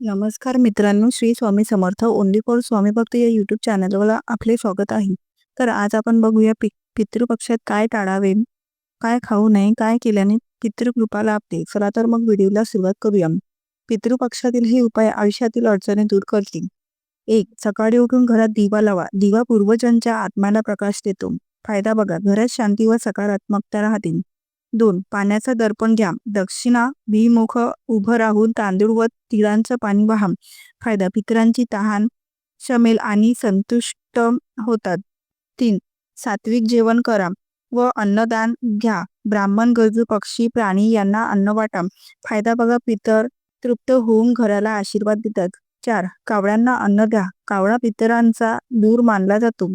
नमस्कार मित्रांनो Shri Swami Samarth only for Swami भक्त या युट्यूब चॅनलवर आपले स्वागत आहे. तर आज आपण बघूया पि पितृपक्षात काय टाळावे काय खाऊ नये काय केल्याने पितृकृपा लाभते. चला तर मग व्हिडिओला सुरुवात करूया. पितृपक्षातील हे उपाय आयुष्यातील अडचणी दूर करतील. एक सकाळी उठून घरात दिवा लावा. दिवा पूर्वजांच्या आत्म्याला प्रकाश देतो. फायदा बघा. घरात शांती व सकारात्मकता राहतील दोन. पाण्याचं दर्पण घ्या. दक्षिणा भीमुख उभं राहून तांदूळ व तिळांचं पाणी वाहा. फायदा. पितरांची तहान शमेल आणि संतुष्ट होतात. तीन. सात्विक जेवण करा व अन्नदान घ्या. ब्राह्मण गरजू पक्षी प्राणी यांना अन्न वाटा. फायदा बघा. पितर तृप्त होऊन घराला आशीर्वाद देतात. चार. कावळ्यांना अन्न द्या. कावळा पितरांचा दूर मानला जातो.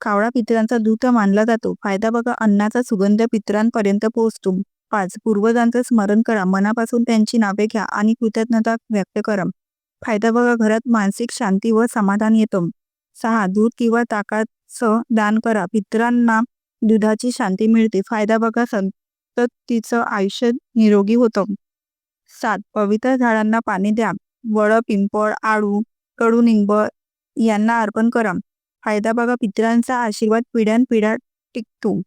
कावळा पितरांचा दूत मानला जातो. फायदा बघा अन्नाचा सुगंध पितरांपर्यंत पोहोचतो. पाच पूर्वजांचं स्मरण करा. मनापासून त्यांची नावे घ्या आणि कृतज्ञता व्यक्त करा. फायदा बघा घरात मानसिक शांती व समाधान येतो. सहा दूध किंवा ताकाचं दान करा. पितरांना दुधाची शांती मिळते. फायदा बघा संततीचं आयुष्य निरोगी होतं. सात पवित्र झाडांना पाणी द्या. वड पिंपळ आळू कडुनिंब यांना अर्पण करा. फायदा बघा पितरांचा आशीर्वाद पिढ्यानपिढ्या टिकतो.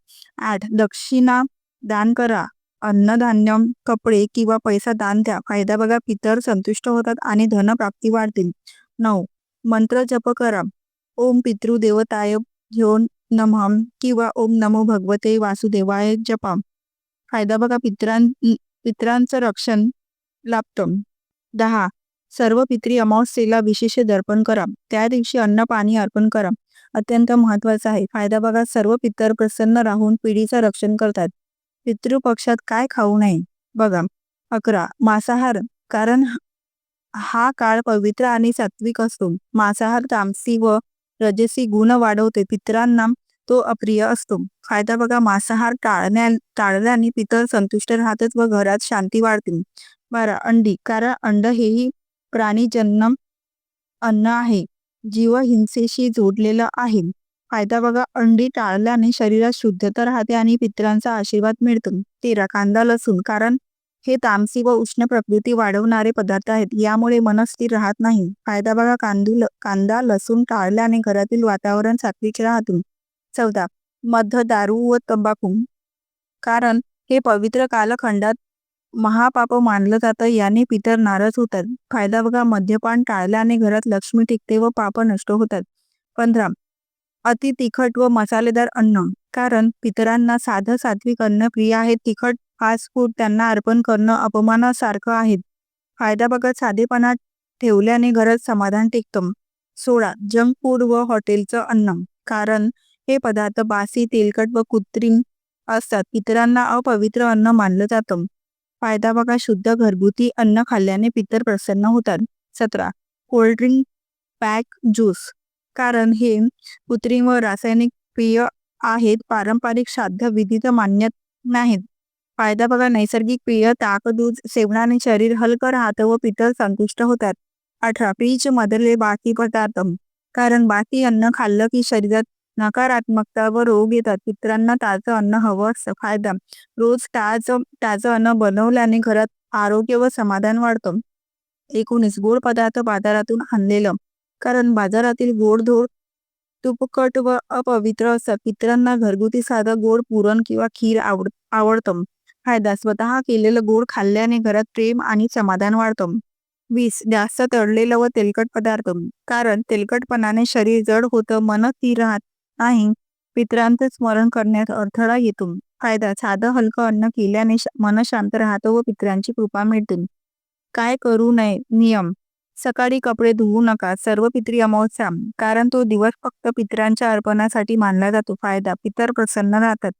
आठ दक्षिणा दान करा. अन्नधान्य कपडे किंवा पैसा दान द्या. फायदा बघा पितर संतुष्ट होतात आणि धनप्राप्ती वाढतील. नऊ मंत्र जप करा. ओम पितृदेवताय घेऊन नमः किंवा ओम नमो भगवते वासुदेवाय जपा. फायदा बघा पितरां पितरांचं रक्षण लाभतं. दहा सर्व पित्री अमावस्येला विशेष दर्पण करा. त्या दिवशी अन्न पाणी अर्पण करा. अत्यंत महत्त्वाचा आहे. फायदा बघा सर्व पितर प्रसन्न राहून पिढीचं रक्षण करतात. पितृपक्षात काय खाऊ नये? बघा. अकरा. मांसाहार. कारण हा काळ पवित्र आणि सात्विक असतो. मांसाहार तामसी व रजसी गुण वाढवते. पितरांना तो अप्रिय असतो. फायदा बघा मांसाहार टाळण्या टाळल्याने पितर संतुष्ट राहतात व घरात शांती वाढते. बारा. अंडी. कारण अंड हेही प्राणीजन्य अन्न आहे. जीव हिंसेशी जोडलेलं आहे. फायदा बघा अंडी टाळल्याने शरीरात शुद्धता राहते आणि पित्रांचा आशीर्वाद मिळतो. तेरा कांदा लसूण कारण हे तामसी व उष्ण प्रकृती वाढवणारे पदार्थ आहेत. यामुळे मन स्थिर राहत नाही. फायदा बघा कांदू कांदा लसूण टाळल्याने घरातील वातावरण सात्विक राहतो. चौदा मध दारू व तंबाखू. कारण हे पवित्र कालखंडात महापाप मानलं जातं याने पितर नाराज होतात. फायदा बघा मद्यपान टाळल्याने घरात लक्ष्मी टिकते व पाप नष्ट होतात. पंधरा अति तिखट व मसालेदार अन्न. कारण पितरांना साधं सात्विक अन्न प्रिय आहे. तिखट फास्ट फूड त्यांना अर्पण करणं अपमानासारखं आहे. फायदा बघा साधेपणा ठेवल्याने घरात समाधान टिकतं. सोळा जंक फूड व हॉटेलचं अन्न. कारण हे पदार्थ बासी तेलकट व कृत्रिम असतात. पितरांना अपवित्र अन्न मानलं जातं. फायदा बघा शुद्ध घरगुती अन्न खाल्ल्याने पितर प्रसन्न होतात. सतरा. कोल्ड्रिंक पॅक ज्यूस कारण हे कृत्रिम व रासायनिक पेय आहेत. पारंपरिक साध्य विधीत मान्य नाहीत. फायदा बघा नैसर्गिक पेय ताक दूध सेवनाने शरीर हलकं राहतं व पितर संतुष्ट होतात. अठरा. फ्रीज मधले बाकी पदार्थ. कारण बाकी अन्न खाल्लं की शरीरात नकारात्मकता व रोग येतात. पित्रांना ताजं अन्न हवं असतं. फायदा. रोज ताज ताजं अन्न बनवल्याने घरात आरोग्य व समाधान वाढतं. एकोणीस गोड पदार्थ बाजारातून आणलेलं. कारण बाजारातील गोडधोड तुपकट व अपवित्र असतात. पित्रांना घरगुती साधं गोड पुरण किंवा खीर आवड आवडतं. फायदा. स्वतः केलेलं गोड खाल्ल्याने घरात प्रेम आणि समाधान वाढतं. वीस जास्त तळलेलं व तेलकट पदार्थ. कारण तेलकटपणाने शरीर जड होतं. मन स्थिर राहत. नाही. पित्रांचं स्मरण करण्यात अडथळा येतो. फायदा साधं हलकं अन्न केल्याने मन शांत राहतो व पित्रांची कृपा मिळते. काय करू नये? नियम. सकाळी कपडे धुवू नका. सर्व पित्री अमावस्या. कारण तो दिवस फक्त पित्रांच्या अर्पणासाठी मानला जातो. फायदा पितर प्रसन्न राहतात.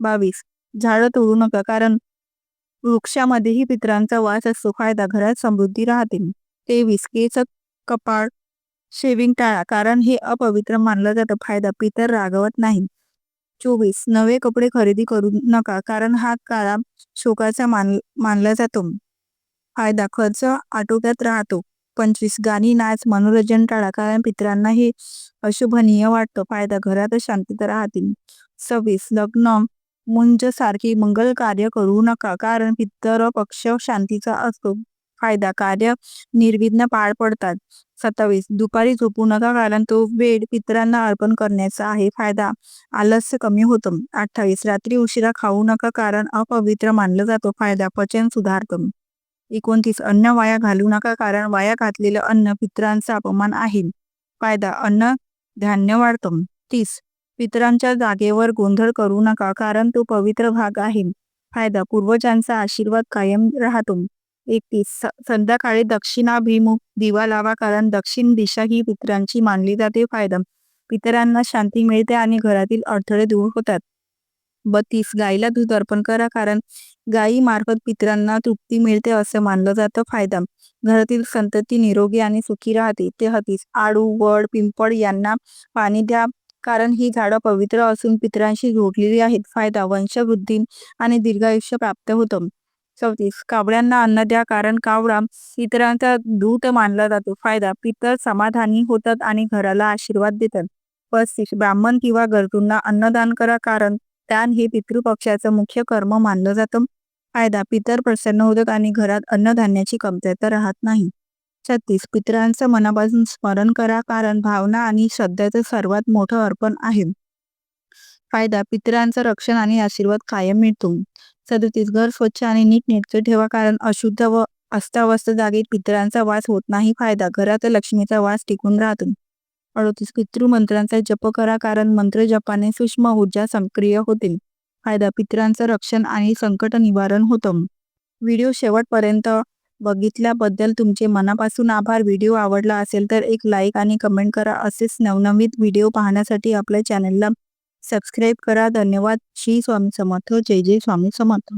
बावीस. झाडं तोडू नका. कारण वृक्षामध्येही पित्रांचा वास असतो. फायदा घरात समृद्धी राहते. तेवीस. केस कपाळ शेविंग टाळा कारण हे अपवित्र मानलं जातं. फायदा पितर रागवत नाही. चोवीस नवे कपडे खरेदी करू नका कारण हा काळा शोकाचा मान मानला जातो. फायदा खर्च आटोक्यात राहतो. पंचवीस गाणी नाच मनोरंजन टाळा कारण पित्रांना हे अशुभनीय वाटतं. फायदा घरातच शांतता राहतील. सव्वीस लग्न मुंज सारखी मंगल कार्य करू नका कारण पितर पक्ष शांतीचा असतो. फायदा कार्य निर्विघ्न पार पडतात. सत्तावीस. दुपारी झोपू नका कारण तो वेळ पितरांना अर्पण करण्याचा आहे. फायदा आलस्य कमी होतं. अठ्ठावीस. रात्री उशिरा खाऊ नका कारण अपवित्र मानलं जातो. फायदा पचन सुधारतं. एकोणतीस. अन्न वाया घालू नका कारण वाया घातलेलं अन्न पितरांचा अपमान आहे. फायदा अन्न धान्य वाढतं. तीस. पितरांच्या जागेवर गोंधळ करू नका कारण तो पवित्र भाग आहे. फायदा पूर्वजांचा आशीर्वाद कायम राहतो. एकतीस संध्याकाळी दक्षिणाभिमुख दिवा लावा कारण दक्षिण दिशा ही पितरांची मानली जाते फायदा पितरांना शांती मिळते आणि घरातील अडथळे दूर होतात. बत्तीस. गाईला दूध अर्पण करा कारण गायी मार्फत पितरांना तृप्ती मिळते असं मानलं जातं फायदा घरातील संतती निरोगी आणि सुखी राहते. तेहतीस आडू वड पिंपळ यांना पाणी द्या कारण ही झाडं पवित्र असून पितरांशी जोडलेली आहेत. फायदा. वंशवृद्धी आणि दीर्घायुष्य प्राप्त होतं. चौतीस. कावड्यांना अन्न द्या कारण कावडा पितरांचा दूत मानला जातो. फायदा पितर समाधानी होतात आणि घराला आशीर्वाद देतात. पस्तीस. ब्राह्मण किंवा गरजूंना अन्नदान करा कारण दान हे पितृपक्षाचं मुख्य कर्म मानलं जातं. फायदा पितर प्रसन्न होतात आणि घरात अन्नधान्याची कमतरता राहत नाही. छत्तीस. पितरांचं मनापासून स्मरण करा कारण भावना आणि श्रद्धाचं सर्वात मोठं अर्पण आहे. फायदा पितरांचं रक्षण आणि आशीर्वाद कायम मिळतो. सदतीस. घर स्वच्छ आणि नीटनेटकं ठेवा कारण अशुद्ध व अस्तावस्थ जागेत पितरांचा वास होत नाही फायदा. घरात लक्ष्मीचा वास टिकून राहतो. अडोतीस. पितृमंत्रांचा जप करा कारण मंत्र जपाने सूक्ष्म ऊर्जा सक्रिय होतील फायदा. पितरांचं रक्षण आणि संकट निवारण होतं. व्हिडिओ शेवटपर्यंत बघितल्याबद्दल तुमचे मनापासून आभार. व्हिडिओ आवडला असेल तर एक लाईक आणि कमेंट करा. असेच नवनवीन व्हिडिओ पाहण्यासाठी आपल्या चॅनलला सबस्क्राईब करा. धन्यवाद. श्री स्वामी समर्थ. जय जय स्वामी समर्थ.